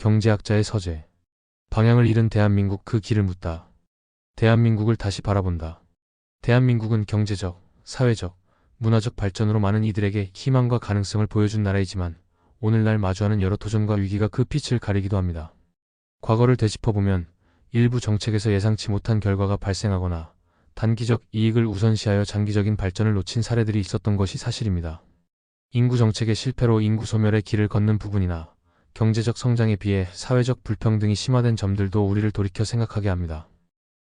경제학자의 서재. 방향을 잃은 대한민국 그 길을 묻다. 대한민국을 다시 바라본다. 대한민국은 경제적, 사회적, 문화적 발전으로 많은 이들에게 희망과 가능성을 보여준 나라이지만 오늘날 마주하는 여러 도전과 위기가 그 빛을 가리기도 합니다. 과거를 되짚어보면 일부 정책에서 예상치 못한 결과가 발생하거나 단기적 이익을 우선시하여 장기적인 발전을 놓친 사례들이 있었던 것이 사실입니다. 인구 정책의 실패로 인구 소멸의 길을 걷는 부분이나 경제적 성장에 비해 사회적 불평등이 심화된 점들도 우리를 돌이켜 생각하게 합니다.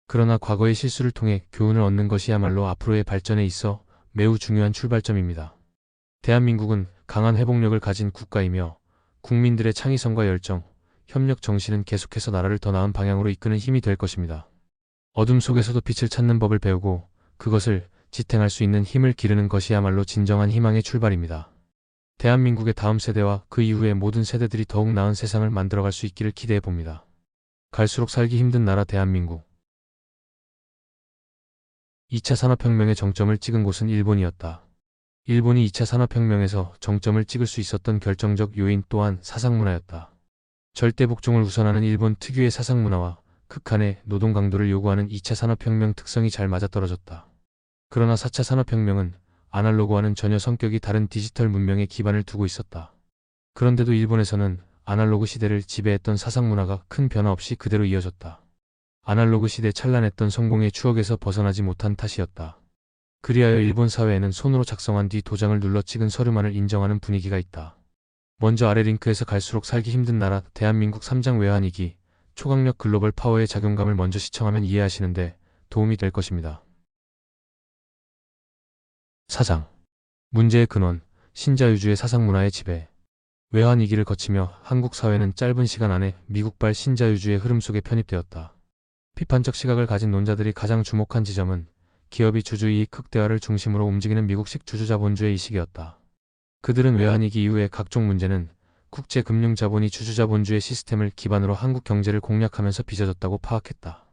그러나 과거의 실수를 통해 교훈을 얻는 것이야말로 앞으로의 발전에 있어 매우 중요한 출발점입니다. 대한민국은 강한 회복력을 가진 국가이며 국민들의 창의성과 열정, 협력 정신은 계속해서 나라를 더 나은 방향으로 이끄는 힘이 될 것입니다. 어둠 속에서도 빛을 찾는 법을 배우고 그것을 지탱할 수 있는 힘을 기르는 것이야말로 진정한 희망의 출발입니다. 대한민국의 다음 세대와 그 이후의 모든 세대들이 더욱 나은 세상을 만들어갈 수 있기를 기대해 봅니다. 갈수록 살기 힘든 나라 대한민국. 2차 산업혁명의 정점을 찍은 곳은 일본이었다. 일본이 2차 산업혁명에서 정점을 찍을 수 있었던 결정적 요인 또한 사상문화였다. 절대 복종을 우선하는 일본 특유의 사상문화와 극한의 노동 강도를 요구하는 2차 산업혁명 특성이 잘 맞아떨어졌다. 그러나 4차 산업혁명은 아날로그와는 전혀 성격이 다른 디지털 문명에 기반을 두고 있었다. 그런데도 일본에서는 아날로그 시대를 지배했던 사상 문화가 큰 변화 없이 그대로 이어졌다. 아날로그 시대 찬란했던 성공의 추억에서 벗어나지 못한 탓이었다. 그리하여 일본 사회에는 손으로 작성한 뒤 도장을 눌러 찍은 서류만을 인정하는 분위기가 있다. 먼저 아래 링크에서 갈수록 살기 힘든 나라 대한민국 3장 외환위기 초강력 글로벌 파워의 작용감을 먼저 시청하면 이해하시는데 도움이 될 것입니다. 사장 문제의 근원 신자유주의 사상문화의 지배 외환위기를 거치며 한국 사회는 짧은 시간 안에 미국발 신자유주의 흐름 속에 편입되었다. 비판적 시각을 가진 논자들이 가장 주목한 지점은 기업이 주주이익 극대화를 중심으로 움직이는 미국식 주주자본주의 이식이었다. 그들은 외환위기 이후의 각종 문제는 국제금융자본이 주주자본주의 시스템을 기반으로 한국 경제를 공략하면서 빚어졌다고 파악했다.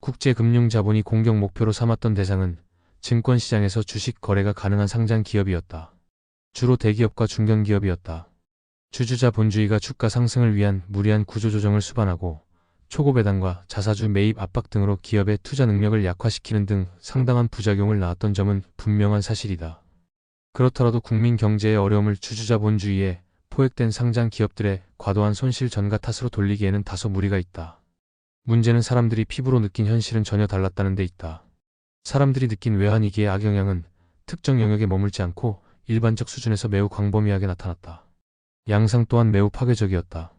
국제금융자본이 공격 목표로 삼았던 대상은 증권시장에서 주식 거래가 가능한 상장 기업이었다. 주로 대기업과 중견기업이었다. 주주자 본주의가 주가 상승을 위한 무리한 구조조정을 수반하고 초고 배당과 자사주 매입 압박 등으로 기업의 투자 능력을 약화시키는 등 상당한 부작용을 낳았던 점은 분명한 사실이다. 그렇더라도 국민 경제의 어려움을 주주자 본주의에 포획된 상장 기업들의 과도한 손실 전가 탓으로 돌리기에는 다소 무리가 있다. 문제는 사람들이 피부로 느낀 현실은 전혀 달랐다는 데 있다. 사람들이 느낀 외환위기의 악영향은 특정 영역에 머물지 않고 일반적 수준에서 매우 광범위하게 나타났다. 양상 또한 매우 파괴적이었다.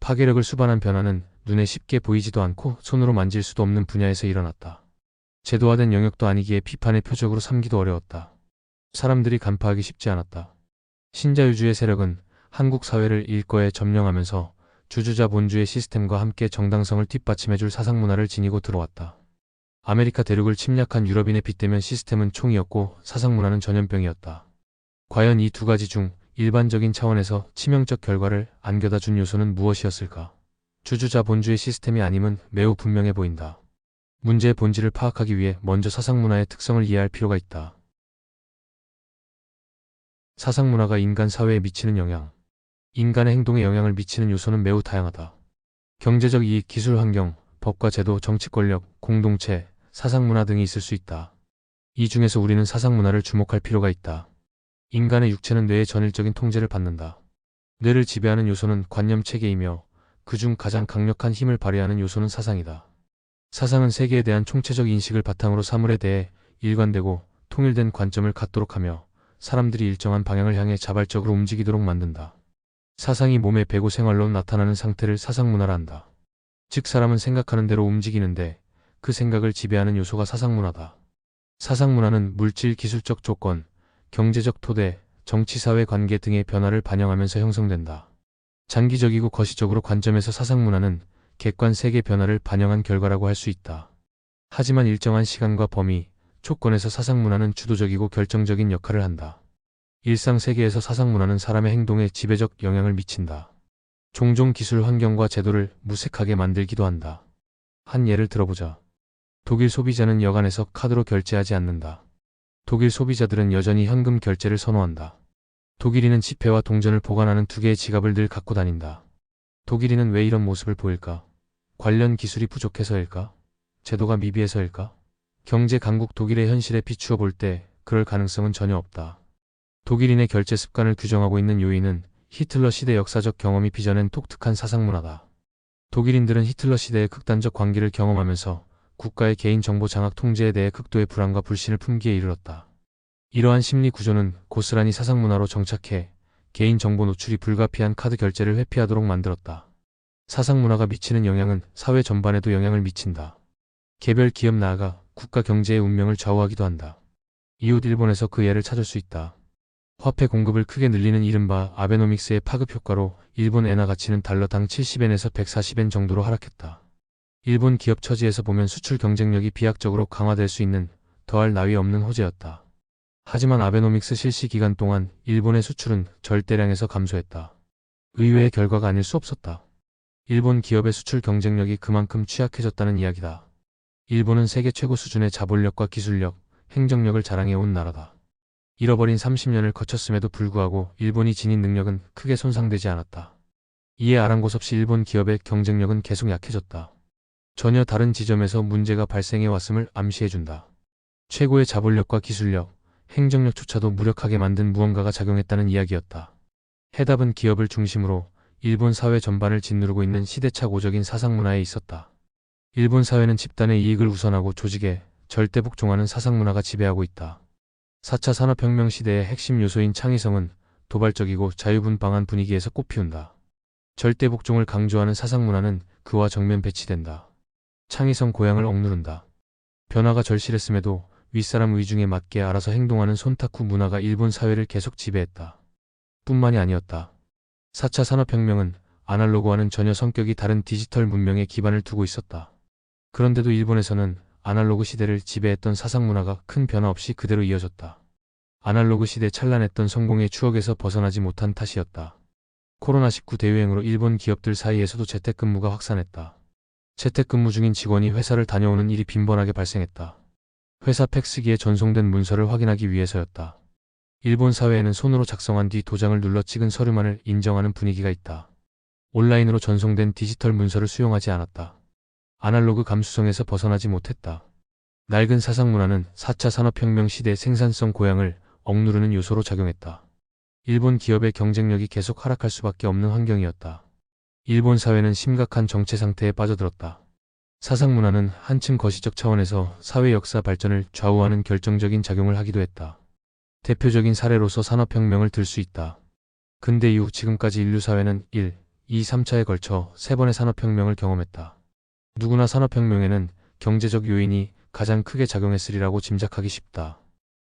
파괴력을 수반한 변화는 눈에 쉽게 보이지도 않고 손으로 만질 수도 없는 분야에서 일어났다. 제도화된 영역도 아니기에 비판의 표적으로 삼기도 어려웠다. 사람들이 간파하기 쉽지 않았다. 신자유주의 세력은 한국 사회를 일거에 점령하면서 주주자 본주의 시스템과 함께 정당성을 뒷받침해줄 사상문화를 지니고 들어왔다. 아메리카 대륙을 침략한 유럽인에 빗대면 시스템은 총이었고 사상문화는 전염병이었다. 과연 이 두 가지 중 일반적인 차원에서 치명적 결과를 안겨다 준 요소는 무엇이었을까? 주주자 본주의 시스템이 아님은 매우 분명해 보인다. 문제의 본질을 파악하기 위해 먼저 사상문화의 특성을 이해할 필요가 있다. 사상문화가 인간 사회에 미치는 영향. 인간의 행동에 영향을 미치는 요소는 매우 다양하다. 경제적 이익, 기술 환경, 법과 제도, 정치 권력, 공동체, 사상 문화 등이 있을 수 있다. 이 중에서 우리는 사상 문화를 주목할 필요가 있다. 인간의 육체는 뇌의 전일적인 통제를 받는다. 뇌를 지배하는 요소는 관념 체계이며 그중 가장 강력한 힘을 발휘하는 요소는 사상이다. 사상은 세계에 대한 총체적 인식을 바탕으로 사물에 대해 일관되고 통일된 관점을 갖도록 하며 사람들이 일정한 방향을 향해 자발적으로 움직이도록 만든다. 사상이 몸의 배고 생활로 나타나는 상태를 사상문화라 한다. 즉 사람은 생각하는 대로 움직이는데 그 생각을 지배하는 요소가 사상문화다. 사상문화는 물질 기술적 조건, 경제적 토대, 정치사회 관계 등의 변화를 반영하면서 형성된다. 장기적이고 거시적으로 관점에서 사상문화는 객관 세계 변화를 반영한 결과라고 할 수 있다. 하지만 일정한 시간과 범위, 조건에서 사상문화는 주도적이고 결정적인 역할을 한다. 일상 세계에서 사상문화는 사람의 행동에 지배적 영향을 미친다. 종종 기술 환경과 제도를 무색하게 만들기도 한다. 한 예를 들어보자. 독일 소비자는 여간에서 카드로 결제하지 않는다. 독일 소비자들은 여전히 현금 결제를 선호한다. 독일인은 지폐와 동전을 보관하는 두 개의 지갑을 늘 갖고 다닌다. 독일인은 왜 이런 모습을 보일까? 관련 기술이 부족해서일까? 제도가 미비해서일까? 경제 강국 독일의 현실에 비추어 볼 때 그럴 가능성은 전혀 없다. 독일인의 결제 습관을 규정하고 있는 요인은 히틀러 시대 역사적 경험이 빚어낸 독특한 사상 문화다. 독일인들은 히틀러 시대의 극단적 광기를 경험하면서 국가의 개인정보 장악 통제에 대해 극도의 불안과 불신을 품기에 이르렀다. 이러한 심리 구조는 고스란히 사상 문화로 정착해 개인정보 노출이 불가피한 카드 결제를 회피하도록 만들었다. 사상 문화가 미치는 영향은 사회 전반에도 영향을 미친다. 개별 기업 나아가 국가 경제의 운명을 좌우하기도 한다. 이웃 일본에서 그 예를 찾을 수 있다. 화폐 공급을 크게 늘리는 이른바 아베노믹스의 파급 효과로 일본 엔화 가치는 달러당 70엔에서 140엔 정도로 하락했다. 일본 기업 처지에서 보면 수출 경쟁력이 비약적으로 강화될 수 있는 더할 나위 없는 호재였다. 하지만 아베노믹스 실시 기간 동안 일본의 수출은 절대량에서 감소했다. 의외의 결과가 아닐 수 없었다. 일본 기업의 수출 경쟁력이 그만큼 취약해졌다는 이야기다. 일본은 세계 최고 수준의 자본력과 기술력, 행정력을 자랑해온 나라다. 잃어버린 30년을 거쳤음에도 불구하고 일본이 지닌 능력은 크게 손상되지 않았다. 이에 아랑곳 없이 일본 기업의 경쟁력은 계속 약해졌다. 전혀 다른 지점에서 문제가 발생해 왔음을 암시해준다. 최고의 자본력과 기술력, 행정력조차도 무력하게 만든 무언가가 작용했다는 이야기였다. 해답은 기업을 중심으로 일본 사회 전반을 짓누르고 있는 시대착오적인 사상문화에 있었다. 일본 사회는 집단의 이익을 우선하고 조직에 절대 복종하는 사상문화가 지배하고 있다. 4차 산업혁명 시대의 핵심 요소인 창의성은 도발적이고 자유분방한 분위기에서 꽃피운다. 절대 복종을 강조하는 사상문화는 그와 정면 배치된다. 창의성 고향을 억누른다. 변화가 절실했음에도 윗사람 의중에 맞게 알아서 행동하는 손타쿠 문화가 일본 사회를 계속 지배했다. 뿐만이 아니었다. 4차 산업혁명은 아날로그와는 전혀 성격이 다른 디지털 문명에 기반을 두고 있었다. 그런데도 일본에서는 아날로그 시대를 지배했던 사상 문화가 큰 변화 없이 그대로 이어졌다. 아날로그 시대 찬란했던 성공의 추억에서 벗어나지 못한 탓이었다. 코로나19 대유행으로 일본 기업들 사이에서도 재택근무가 확산했다. 재택근무 중인 직원이 회사를 다녀오는 일이 빈번하게 발생했다. 회사 팩스기에 전송된 문서를 확인하기 위해서였다. 일본 사회에는 손으로 작성한 뒤 도장을 눌러 찍은 서류만을 인정하는 분위기가 있다. 온라인으로 전송된 디지털 문서를 수용하지 않았다. 아날로그 감수성에서 벗어나지 못했다. 낡은 사상 문화는 4차 산업혁명 시대 생산성 고양을 억누르는 요소로 작용했다. 일본 기업의 경쟁력이 계속 하락할 수밖에 없는 환경이었다. 일본 사회는 심각한 정체 상태에 빠져들었다. 사상 문화는 한층 거시적 차원에서 사회 역사 발전을 좌우하는 결정적인 작용을 하기도 했다. 대표적인 사례로서 산업혁명을 들 수 있다. 근대 이후 지금까지 인류 사회는 1, 2, 3차에 걸쳐 세 번의 산업혁명을 경험했다. 누구나 산업혁명에는 경제적 요인이 가장 크게 작용했으리라고 짐작하기 쉽다.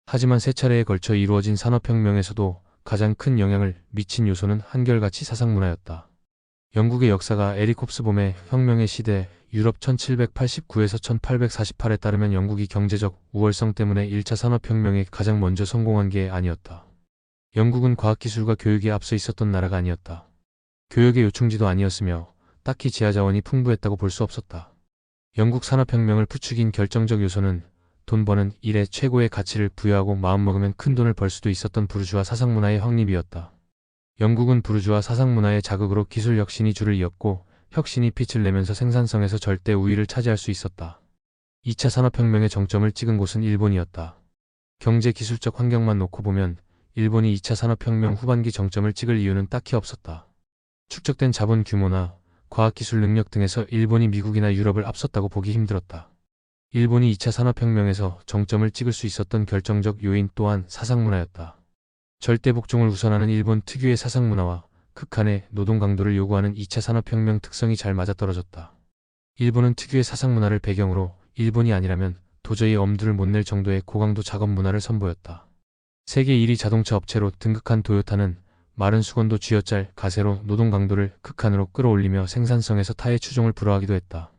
하지만 세 차례에 걸쳐 이루어진 산업혁명에서도 가장 큰 영향을 미친 요소는 한결같이 사상문화였다. 영국의 역사가 에릭 홉스봄의 혁명의 시대 유럽 1789에서 1848에 따르면 영국이 경제적 우월성 때문에 1차 산업혁명에 가장 먼저 성공한 게 아니었다. 영국은 과학기술과 교육에 앞서 있었던 나라가 아니었다. 교역의 요충지도 아니었으며 딱히 지하자원이 풍부했다고 볼 수 없었다. 영국 산업혁명을 부추긴 결정적 요소는 돈 버는 일에 최고의 가치를 부여하고 마음먹으면 큰 돈을 벌 수도 있었던 부르주아 사상문화의 확립이었다. 영국은 부르주아 사상문화의 자극으로 기술 혁신이 줄을 이었고 혁신이 빛을 내면서 생산성에서 절대 우위를 차지할 수 있었다. 2차 산업혁명의 정점을 찍은 곳은 일본이었다. 경제 기술적 환경만 놓고 보면 일본이 2차 산업혁명 후반기 정점을 찍을 이유는 딱히 없었다. 축적된 자본 규모나 과학기술 능력 등에서 일본이 미국이나 유럽을 앞섰다고 보기 힘들었다. 일본이 2차 산업혁명에서 정점을 찍을 수 있었던 결정적 요인 또한 사상문화였다. 절대 복종을 우선하는 일본 특유의 사상 문화와 극한의 노동 강도를 요구하는 2차 산업혁명 특성이 잘 맞아떨어졌다. 일본은 특유의 사상 문화를 배경으로 일본이 아니라면 도저히 엄두를 못 낼 정도의 고강도 작업 문화를 선보였다. 세계 1위 자동차 업체로 등극한 도요타는 마른 수건도 쥐어짤 가세로 노동 강도를 극한으로 끌어올리며 생산성에서 타의 추종을 불허하기도 했다.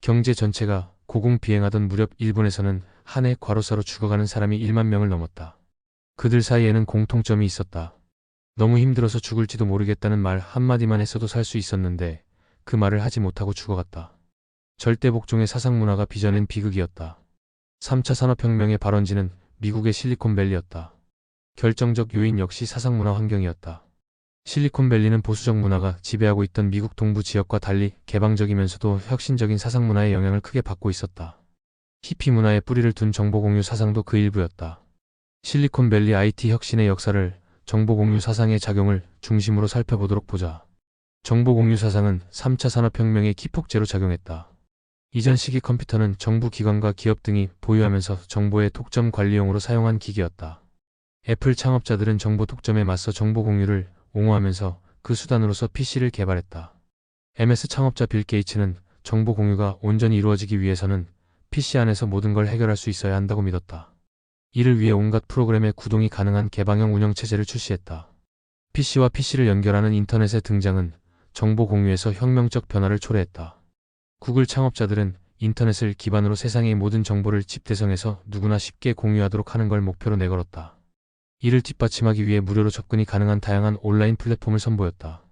경제 전체가 고공 비행하던 무렵 일본에서는 한 해 과로사로 죽어가는 사람이 1만 명을 넘었다. 그들 사이에는 공통점이 있었다. 너무 힘들어서 죽을지도 모르겠다는 말 한마디만 했어도 살 수 있었는데 그 말을 하지 못하고 죽어갔다. 절대 복종의 사상 문화가 빚어낸 비극이었다. 3차 산업혁명의 발원지는 미국의 실리콘밸리였다. 결정적 요인 역시 사상 문화 환경이었다. 실리콘밸리는 보수적 문화가 지배하고 있던 미국 동부 지역과 달리 개방적이면서도 혁신적인 사상 문화의 영향을 크게 받고 있었다. 히피 문화에 뿌리를 둔 정보 공유 사상도 그 일부였다. 실리콘밸리 IT 혁신의 역사를 정보 공유 사상의 작용을 중심으로 살펴보도록 보자. 정보 공유 사상은 3차 산업혁명의 기폭제로 작용했다. 이전 시기 컴퓨터는 정부 기관과 기업 등이 보유하면서 정보의 독점 관리용으로 사용한 기기였다. 애플 창업자들은 정보 독점에 맞서 정보 공유를 옹호하면서 그 수단으로서 PC를 개발했다. MS 창업자 빌 게이츠는 정보 공유가 온전히 이루어지기 위해서는 PC 안에서 모든 걸 해결할 수 있어야 한다고 믿었다. 이를 위해 온갖 프로그램의 구동이 가능한 개방형 운영체제를 출시했다. PC와 PC를 연결하는 인터넷의 등장은 정보 공유에서 혁명적 변화를 초래했다. 구글 창업자들은 인터넷을 기반으로 세상의 모든 정보를 집대성해서 누구나 쉽게 공유하도록 하는 걸 목표로 내걸었다. 이를 뒷받침하기 위해 무료로 접근이 가능한 다양한 온라인 플랫폼을 선보였다.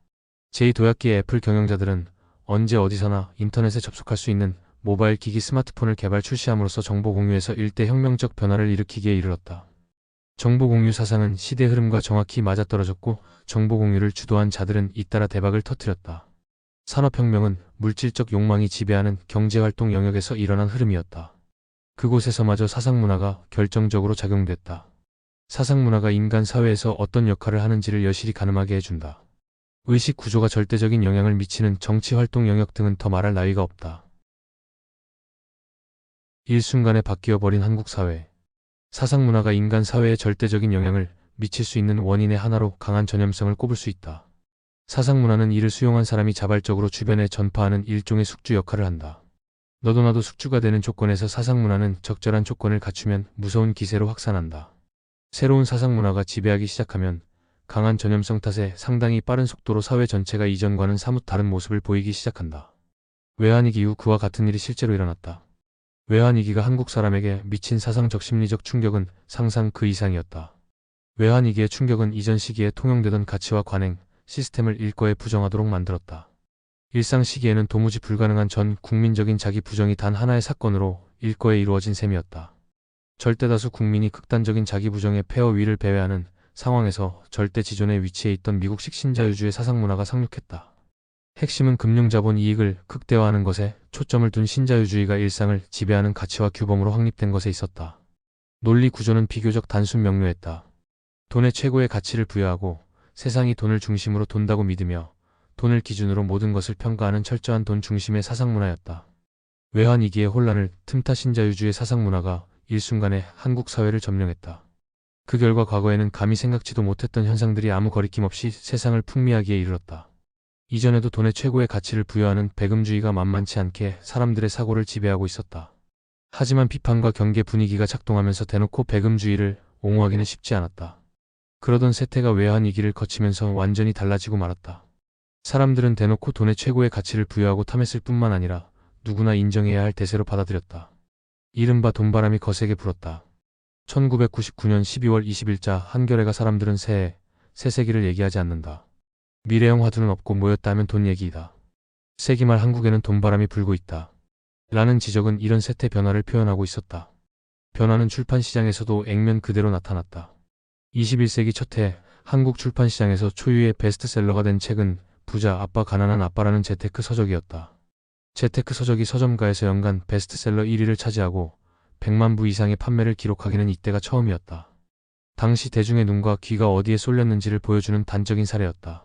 제2도약기의 애플 경영자들은 언제 어디서나 인터넷에 접속할 수 있는 모바일 기기 스마트폰을 개발 출시함으로써 정보 공유에서 일대 혁명적 변화를 일으키기에 이르렀다. 정보 공유 사상은 시대 흐름과 정확히 맞아떨어졌고 정보 공유를 주도한 자들은 잇따라 대박을 터뜨렸다. 산업혁명은 물질적 욕망이 지배하는 경제활동 영역에서 일어난 흐름이었다. 그곳에서마저 사상문화가 결정적으로 작용됐다. 사상문화가 인간 사회에서 어떤 역할을 하는지를 여실히 가늠하게 해준다. 의식 구조가 절대적인 영향을 미치는 정치활동 영역 등은 더 말할 나위가 없다. 일순간에 바뀌어 버린 한국 사회. 사상 문화가 인간 사회에 절대적인 영향을 미칠 수 있는 원인의 하나로 강한 전염성을 꼽을 수 있다. 사상 문화는 이를 수용한 사람이 자발적으로 주변에 전파하는 일종의 숙주 역할을 한다. 너도 나도 숙주가 되는 조건에서 사상 문화는 적절한 조건을 갖추면 무서운 기세로 확산한다. 새로운 사상 문화가 지배하기 시작하면 강한 전염성 탓에 상당히 빠른 속도로 사회 전체가 이전과는 사뭇 다른 모습을 보이기 시작한다. 외환위기 이후 그와 같은 일이 실제로 일어났다. 외환위기가 한국 사람에게 미친 사상적 심리적 충격은 상상 그 이상이었다. 외환위기의 충격은 이전 시기에 통용되던 가치와 관행, 시스템을 일거에 부정하도록 만들었다. 일상 시기에는 도무지 불가능한 전 국민적인 자기 부정이 단 하나의 사건으로 일거에 이루어진 셈이었다. 절대다수 국민이 극단적인 자기 부정의 폐허 위를 배회하는 상황에서 절대 지존에 위치해 있던 미국식 신자유주의 사상 문화가 상륙했다. 핵심은 금융자본 이익을 극대화하는 것에 초점을 둔 신자유주의가 일상을 지배하는 가치와 규범으로 확립된 것에 있었다. 논리 구조는 비교적 단순 명료했다. 돈의 최고의 가치를 부여하고 세상이 돈을 중심으로 돈다고 믿으며 돈을 기준으로 모든 것을 평가하는 철저한 돈 중심의 사상문화였다. 외환위기의 혼란을 틈타 신자유주의 사상문화가 일순간에 한국 사회를 점령했다. 그 결과 과거에는 감히 생각지도 못했던 현상들이 아무 거리낌 없이 세상을 풍미하기에 이르렀다. 이전에도 돈의 최고의 가치를 부여하는 배금주의가 만만치 않게 사람들의 사고를 지배하고 있었다. 하지만 비판과 경계 분위기가 작동하면서 대놓고 배금주의를 옹호하기는 쉽지 않았다. 그러던 세태가 외환 위기를 거치면서 완전히 달라지고 말았다. 사람들은 대놓고 돈의 최고의 가치를 부여하고 탐했을 뿐만 아니라 누구나 인정해야 할 대세로 받아들였다. 이른바 돈바람이 거세게 불었다. 1999년 12월 20일자 한겨레가 사람들은 새해, 새세기를 얘기하지 않는다. 미래형 화두는 없고 모였다면 돈 얘기이다. 세기말 한국에는 돈바람이 불고 있다. 라는 지적은 이런 세태 변화를 표현하고 있었다. 변화는 출판 시장에서도 액면 그대로 나타났다. 21세기 첫해 한국 출판 시장에서 초유의 베스트셀러가 된 책은 부자 아빠 가난한 아빠라는 재테크 서적이었다. 재테크 서적이 서점가에서 연간 베스트셀러 1위를 차지하고 100만 부 이상의 판매를 기록하기는 이때가 처음이었다. 당시 대중의 눈과 귀가 어디에 쏠렸는지를 보여주는 단적인 사례였다.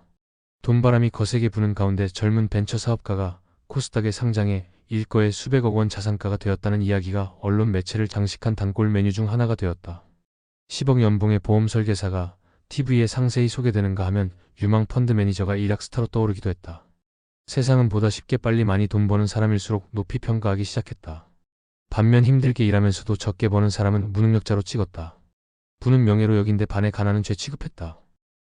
돈바람이 거세게 부는 가운데 젊은 벤처 사업가가 코스닥에 상장해 일거에 수백억 원 자산가가 되었다는 이야기가 언론 매체를 장식한 단골 메뉴 중 하나가 되었다. 10억 연봉의 보험 설계사가 TV에 상세히 소개되는가 하면 유망 펀드 매니저가 일약 스타로 떠오르기도 했다. 세상은 보다 쉽게 빨리 많이 돈 버는 사람일수록 높이 평가하기 시작했다. 반면 힘들게 일하면서도 적게 버는 사람은 무능력자로 찍었다. 부는 명예로 여긴데 반에 가난은 죄 취급했다.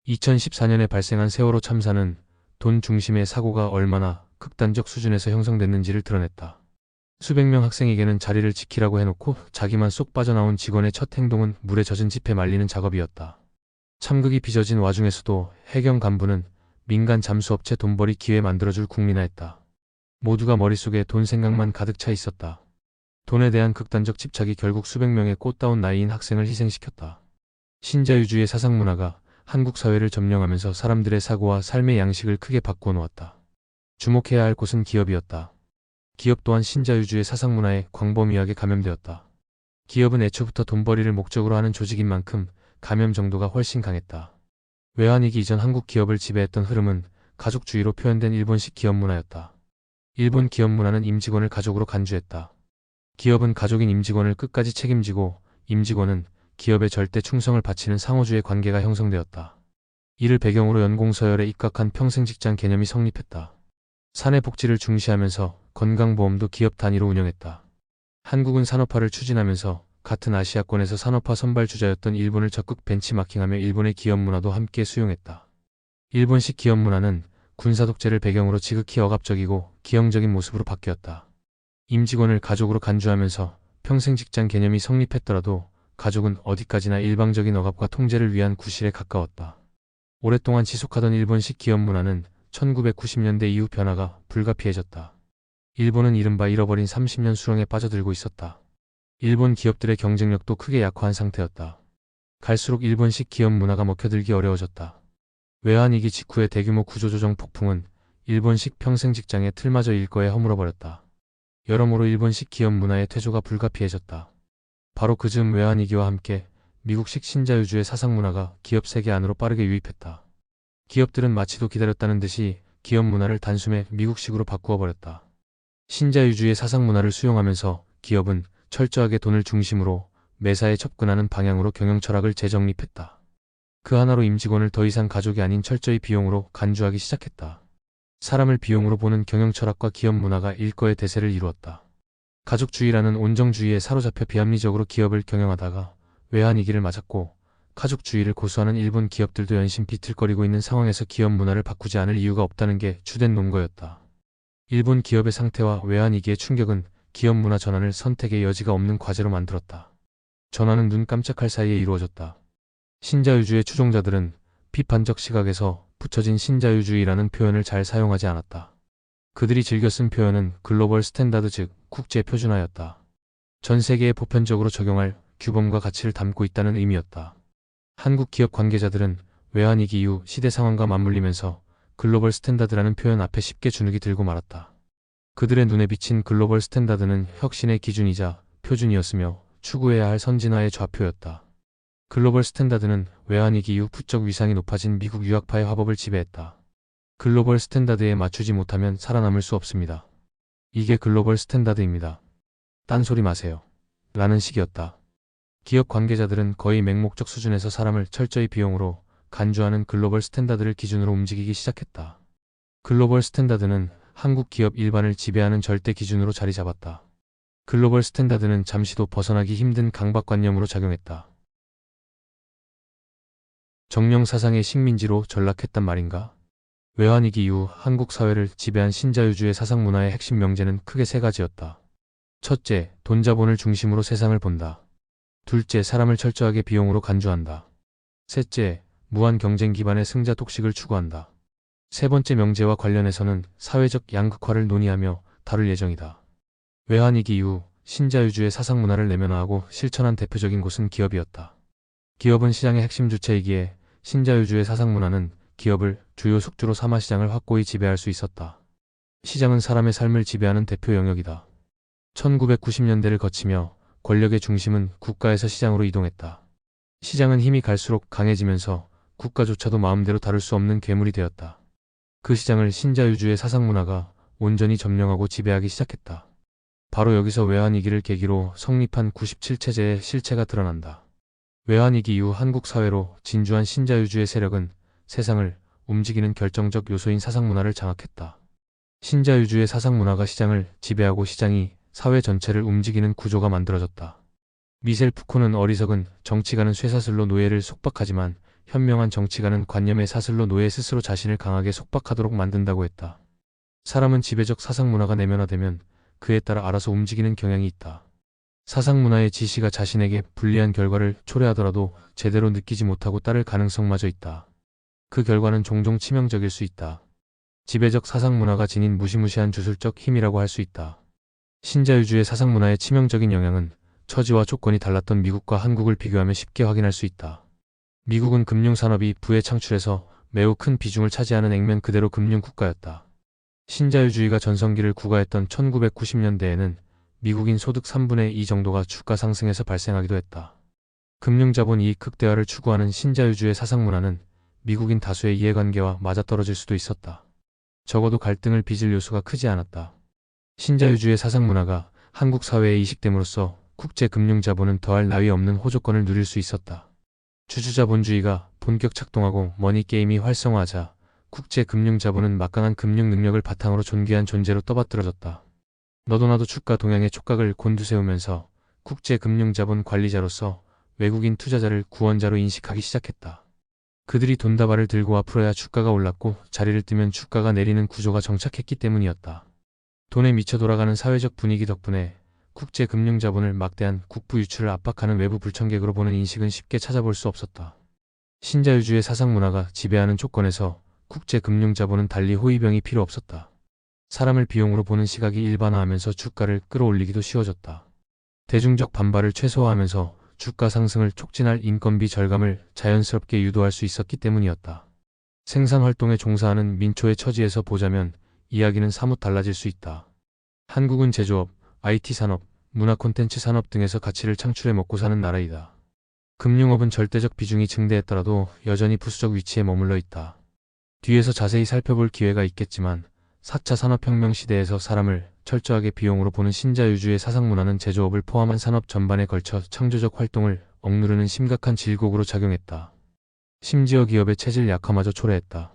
2014년에 발생한 세월호 참사는 돈 중심의 사고가 얼마나 극단적 수준에서 형성됐는지를 드러냈다. 수백 명 학생에게는 자리를 지키라고 해놓고 자기만 쏙 빠져나온 직원의 첫 행동은 물에 젖은 집에 말리는 작업이었다. 참극이 빚어진 와중에서도 해경 간부는 민간 잠수업체 돈벌이 기회 만들어줄 국민화했다. 모두가 머릿속에 돈 생각만 가득 차 있었다. 돈에 대한 극단적 집착이 결국 수백 명의 꽃다운 나이인 학생을 희생시켰다. 신자유주의 사상 문화가 한국 사회를 점령하면서 사람들의 사고와 삶의 양식을 크게 바꾸어 놓았다. 주목해야 할 곳은 기업이었다. 기업 또한 신자유주의 사상문화에 광범위하게 감염되었다. 기업은 애초부터 돈벌이를 목적으로 하는 조직인 만큼 감염 정도가 훨씬 강했다. 외환위기 이전 한국 기업을 지배했던 흐름은 가족주의로 표현된 일본식 기업 문화였다. 일본 기업 문화는 임직원을 가족으로 간주했다. 기업은 가족인 임직원을 끝까지 책임지고 임직원은 기업에 절대 충성을 바치는 상호주의 관계가 형성되었다. 이를 배경으로 연공서열에 입각한 평생직장 개념이 성립했다. 사내 복지를 중시하면서 건강보험도 기업 단위로 운영했다. 한국은 산업화를 추진하면서 같은 아시아권에서 산업화 선발 주자였던 일본을 적극 벤치마킹하며 일본의 기업 문화도 함께 수용했다. 일본식 기업 문화는 군사 독재를 배경으로 지극히 억압적이고 기형적인 모습으로 바뀌었다. 임직원을 가족으로 간주하면서 평생 직장 개념이 성립했더라도 가족은 어디까지나 일방적인 억압과 통제를 위한 구실에 가까웠다. 오랫동안 지속하던 일본식 기업 문화는 1990년대 이후 변화가 불가피해졌다. 일본은 이른바 잃어버린 30년 수렁에 빠져들고 있었다. 일본 기업들의 경쟁력도 크게 약화한 상태였다. 갈수록 일본식 기업 문화가 먹혀들기 어려워졌다. 외환위기 직후의 대규모 구조조정 폭풍은 일본식 평생 직장의 틀마저 일거에 허물어버렸다. 여러모로 일본식 기업 문화의 퇴조가 불가피해졌다. 바로 그 즈음 외환위기와 함께 미국식 신자유주의 사상문화가 기업 세계 안으로 빠르게 유입했다. 기업들은 마치도 기다렸다는 듯이 기업 문화를 단숨에 미국식으로 바꾸어 버렸다. 신자유주의 사상문화를 수용하면서 기업은 철저하게 돈을 중심으로 매사에 접근하는 방향으로 경영 철학을 재정립했다. 그 하나로 임직원을 더 이상 가족이 아닌 철저히 비용으로 간주하기 시작했다. 사람을 비용으로 보는 경영 철학과 기업 문화가 일거의 대세를 이루었다. 가족주의라는 온정주의에 사로잡혀 비합리적으로 기업을 경영하다가 외환위기를 맞았고 가족주의를 고수하는 일본 기업들도 연신 비틀거리고 있는 상황에서 기업 문화를 바꾸지 않을 이유가 없다는 게 주된 논거였다. 일본 기업의 상태와 외환위기의 충격은 기업 문화 전환을 선택의 여지가 없는 과제로 만들었다. 전환은 눈 깜짝할 사이에 이루어졌다. 신자유주의 추종자들은 비판적 시각에서 붙여진 신자유주의라는 표현을 잘 사용하지 않았다. 그들이 즐겨 쓴 표현은 글로벌 스탠다드 즉 국제 표준화였다. 전 세계에 보편적으로 적용할 규범과 가치를 담고 있다는 의미였다. 한국 기업 관계자들은 외환위기 이후 시대 상황과 맞물리면서 글로벌 스탠다드라는 표현 앞에 쉽게 주눅이 들고 말았다. 그들의 눈에 비친 글로벌 스탠다드는 혁신의 기준이자 표준이었으며 추구해야 할 선진화의 좌표였다. 글로벌 스탠다드는 외환위기 이후 부쩍 위상이 높아진 미국 유학파의 화법을 지배했다. 글로벌 스탠다드에 맞추지 못하면 살아남을 수 없습니다. 이게 글로벌 스탠다드입니다. 딴소리 마세요. 라는 식이었다. 기업 관계자들은 거의 맹목적 수준에서 사람을 철저히 비용으로 간주하는 글로벌 스탠다드를 기준으로 움직이기 시작했다. 글로벌 스탠다드는 한국 기업 일반을 지배하는 절대 기준으로 자리 잡았다. 글로벌 스탠다드는 잠시도 벗어나기 힘든 강박관념으로 작용했다. 정령 사상의 식민지로 전락했단 말인가? 외환위기 이후 한국 사회를 지배한 신자유주의 사상 문화의 핵심 명제는 크게 세 가지였다. 첫째, 돈 자본을 중심으로 세상을 본다. 둘째, 사람을 철저하게 비용으로 간주한다. 셋째, 무한 경쟁 기반의 승자 독식을 추구한다. 세 번째 명제와 관련해서는 사회적 양극화를 논의하며 다룰 예정이다. 외환위기 이후 신자유주의 사상 문화를 내면화하고 실천한 대표적인 곳은 기업이었다. 기업은 시장의 핵심 주체이기에 신자유주의 사상 문화는 기업을 주요 숙주로 삼아 시장을 확고히 지배할 수 있었다. 시장은 사람의 삶을 지배하는 대표 영역이다. 1990년대를 거치며 권력의 중심은 국가에서 시장으로 이동했다. 시장은 힘이 갈수록 강해지면서 국가조차도 마음대로 다룰 수 없는 괴물이 되었다. 그 시장을 신자유주의 사상문화가 온전히 점령하고 지배하기 시작했다. 바로 여기서 외환위기를 계기로 성립한 97체제의 실체가 드러난다. 외환위기 이후 한국 사회로 진주한 신자유주의 세력은 세상을 움직이는 결정적 요소인 사상문화를 장악했다. 신자유주의 사상문화가 시장을 지배하고 시장이 사회 전체를 움직이는 구조가 만들어졌다. 미셀 푸코는 어리석은 정치가는 쇠사슬로 노예를 속박하지만 현명한 정치가는 관념의 사슬로 노예 스스로 자신을 강하게 속박하도록 만든다고 했다. 사람은 지배적 사상문화가 내면화되면 그에 따라 알아서 움직이는 경향이 있다. 사상문화의 지시가 자신에게 불리한 결과를 초래하더라도 제대로 느끼지 못하고 따를 가능성마저 있다. 그 결과는 종종 치명적일 수 있다. 지배적 사상 문화가 지닌 무시무시한 주술적 힘이라고 할 수 있다. 신자유주의 사상 문화의 치명적인 영향은 처지와 조건이 달랐던 미국과 한국을 비교하며 쉽게 확인할 수 있다. 미국은 금융산업이 부의 창출에서 매우 큰 비중을 차지하는 액면 그대로 금융국가였다. 신자유주의가 전성기를 구가했던 1990년대에는 미국인 소득 3분의 2 정도가 주가 상승에서 발생하기도 했다. 금융자본 이익 극대화를 추구하는 신자유주의 사상 문화는 미국인 다수의 이해관계와 맞아떨어질 수도 있었다. 적어도 갈등을 빚을 요소가 크지 않았다. 신자유주의 사상 문화가 한국 사회에 이식됨으로써 국제 금융 자본은 더할 나위 없는 호조권을 누릴 수 있었다. 주주 자본주의가 본격 작동하고 머니 게임이 활성화하자 국제 금융 자본은 막강한 금융 능력을 바탕으로 존귀한 존재로 떠받들어졌다. 너도 나도 주가 동향의 촉각을 곤두세우면서 국제 금융 자본 관리자로서 외국인 투자자를 구원자로 인식하기 시작했다. 그들이 돈다발을 들고 와 풀어야 주가가 올랐고 자리를 뜨면 주가가 내리는 구조가 정착했기 때문이었다. 돈에 미쳐 돌아가는 사회적 분위기 덕분에 국제 금융 자본을 막대한 국부 유출을 압박하는 외부 불청객으로 보는 인식은 쉽게 찾아볼 수 없었다. 신자유주의 사상 문화가 지배하는 조건에서 국제 금융 자본은 달리 호위병이 필요 없었다. 사람을 비용으로 보는 시각이 일반화하면서 주가를 끌어올리기도 쉬워졌다. 대중적 반발을 최소화하면서 주가 상승을 촉진할 인건비 절감을 자연스럽게 유도할 수 있었기 때문이었다. 생산 활동에 종사하는 민초의 처지에서 보자면 이야기는 사뭇 달라질 수 있다. 한국은 제조업, IT 산업, 문화 콘텐츠 산업 등에서 가치를 창출해 먹고 사는 나라이다. 금융업은 절대적 비중이 증대했더라도 여전히 부수적 위치에 머물러 있다. 뒤에서 자세히 살펴볼 기회가 있겠지만 4차 산업혁명 시대에서 사람을 철저하게 비용으로 보는 신자유주의 사상문화는 제조업을 포함한 산업 전반에 걸쳐 창조적 활동을 억누르는 심각한 질곡으로 작용했다. 심지어 기업의 체질 약화마저 초래했다.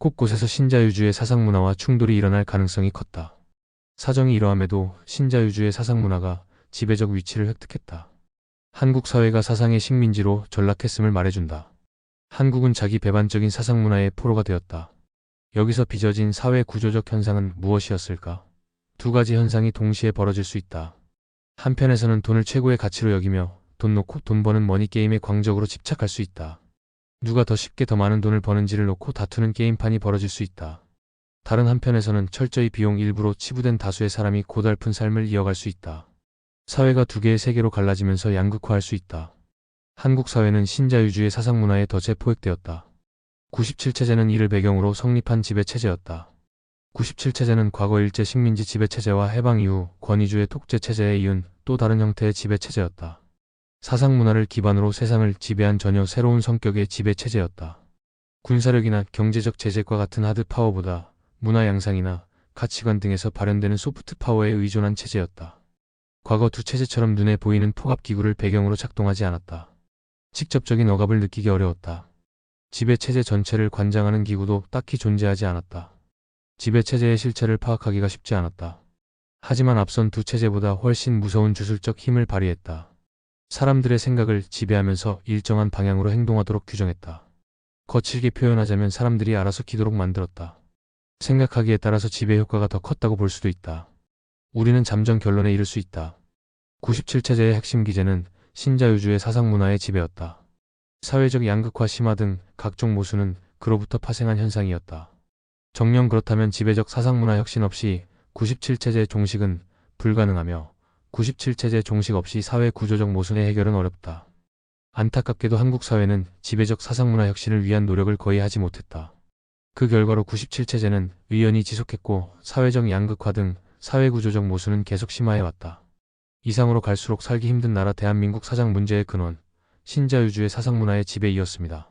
곳곳에서 신자유주의 사상문화와 충돌이 일어날 가능성이 컸다. 사정이 이러함에도 신자유주의 사상문화가 지배적 위치를 획득했다. 한국 사회가 사상의 식민지로 전락했음을 말해준다. 한국은 자기 배반적인 사상문화의 포로가 되었다. 여기서 빚어진 사회 구조적 현상은 무엇이었을까? 두 가지 현상이 동시에 벌어질 수 있다. 한편에서는 돈을 최고의 가치로 여기며 돈 놓고 돈 버는 머니게임에 광적으로 집착할 수 있다. 누가 더 쉽게 더 많은 돈을 버는지를 놓고 다투는 게임판이 벌어질 수 있다. 다른 한편에서는 철저히 비용 일부로 치부된 다수의 사람이 고달픈 삶을 이어갈 수 있다. 사회가 두 개의 세계로 갈라지면서 양극화할 수 있다. 한국 사회는 신자유주의 사상 문화에 더 재포획되었다. 97체제는 이를 배경으로 성립한 지배체제였다. 97체제는 과거 일제 식민지 지배체제와 해방 이후 권위주의 독재체제에 이은 또 다른 형태의 지배체제였다. 사상 문화를 기반으로 세상을 지배한 전혀 새로운 성격의 지배체제였다. 군사력이나 경제적 제재과 같은 하드 파워보다 문화 양상이나 가치관 등에서 발현되는 소프트 파워에 의존한 체제였다. 과거 두 체제처럼 눈에 보이는 포갑기구를 배경으로 작동하지 않았다. 직접적인 억압을 느끼기 어려웠다. 지배체제 전체를 관장하는 기구도 딱히 존재하지 않았다. 지배체제의 실체를 파악하기가 쉽지 않았다. 하지만 앞선 두 체제보다 훨씬 무서운 주술적 힘을 발휘했다. 사람들의 생각을 지배하면서 일정한 방향으로 행동하도록 규정했다. 거칠게 표현하자면 사람들이 알아서 기도록 만들었다. 생각하기에 따라서 지배 효과가 더 컸다고 볼 수도 있다. 우리는 잠정 결론에 이를 수 있다. 97체제의 핵심 기제는 신자유주의 사상문화의 지배였다. 사회적 양극화 심화 등 각종 모순은 그로부터 파생한 현상이었다. 정령 그렇다면 지배적 사상문화 혁신 없이 97체제 종식은 불가능하며 97체제 종식 없이 사회 구조적 모순의 해결은 어렵다. 안타깝게도 한국 사회는 지배적 사상문화 혁신을 위한 노력을 거의 하지 못했다. 그 결과로 97체제는 의연히 지속했고 사회적 양극화 등 사회 구조적 모순은 계속 심화해왔다. 이상으로 갈수록 살기 힘든 나라 대한민국 사장 문제의 근원, 신자유주의 사상문화의 지배이었습니다.